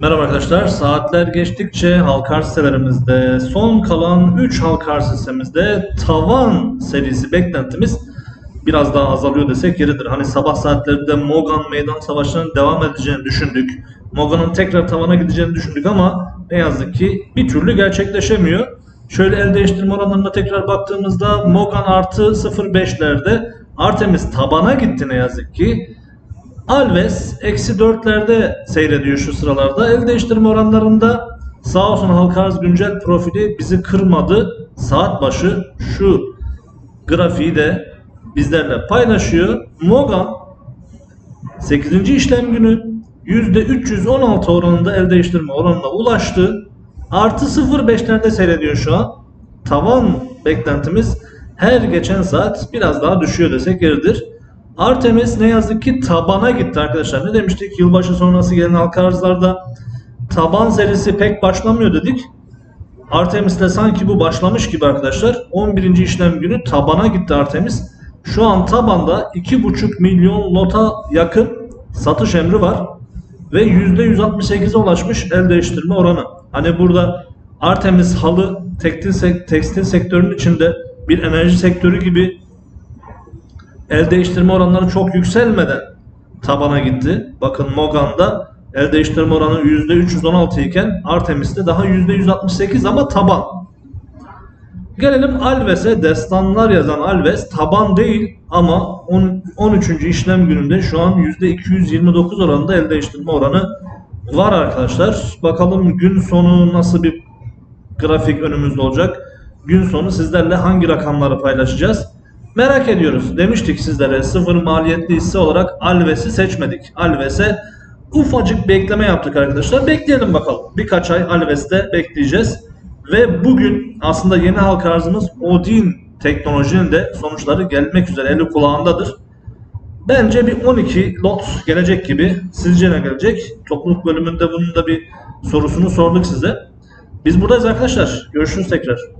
Merhaba arkadaşlar. Saatler geçtikçe halka sitelerimizde son kalan 3 halka sitemizde tavan serisi beklentimiz biraz daha azalıyor desek yeridir. Hani sabah saatlerinde Mogan meydan savaşlarının devam edeceğini düşündük. Mogan'ın tekrar tavana gideceğini düşündük ama ne yazık ki bir türlü gerçekleşemiyor. Şöyle el değiştirme oranlarına tekrar baktığımızda Mogan artı 0.5'lerde Artemis tabana gitti ne yazık ki. Alves eksi 4'lerde seyrediyor şu sıralarda. El değiştirme oranlarında sağ olsun halka arz güncel profili bizi kırmadı. Saat başı şu grafiği de bizlerle paylaşıyor. Mogan 8. işlem günü %316 oranında el değiştirme oranına ulaştı. Artı 0.5'lerde seyrediyor şu an. Tavan beklentimiz her geçen saat biraz daha düşüyor desek yeridir. Artemis ne yazık ki tabana gitti arkadaşlar. Ne demiştik? Yılbaşı sonrası gelen halka arzlarda taban serisi pek başlamıyor dedik. Artemis'te sanki bu başlamış gibi arkadaşlar. 11. işlem günü tabana gitti Artemis. Şu an tabanda 2,5 milyon lota yakın satış emri var. Ve %168'e ulaşmış el değiştirme oranı. Hani burada Artemis halı tekstil, sek- tekstil sektörünün içinde bir enerji sektörü gibi el değiştirme oranları çok yükselmeden tabana gitti. Bakın Mogan'da el değiştirme oranı %316 iken Artemis'te daha %168 ama taban. Gelelim Alves'e destanlar yazan Alves taban değil ama on- 13. işlem gününde şu an %229 oranında el değiştirme oranı var arkadaşlar. Bakalım gün sonu nasıl bir grafik önümüzde olacak. Gün sonu sizlerle hangi rakamları paylaşacağız? Merak ediyoruz. Demiştik sizlere sıfır maliyetli hisse olarak Alves'i seçmedik. Alves'e ufacık bekleme yaptık arkadaşlar. Bekleyelim bakalım. Birkaç ay Alves'te bekleyeceğiz. Ve bugün aslında yeni halka arzımız Odin teknolojinin de sonuçları gelmek üzere eli kulağındadır. Bence bir 12 lot gelecek gibi. Sizce ne gelecek? Topluluk bölümünde bunun da bir sorusunu sorduk size. Biz buradayız arkadaşlar. Görüşürüz tekrar.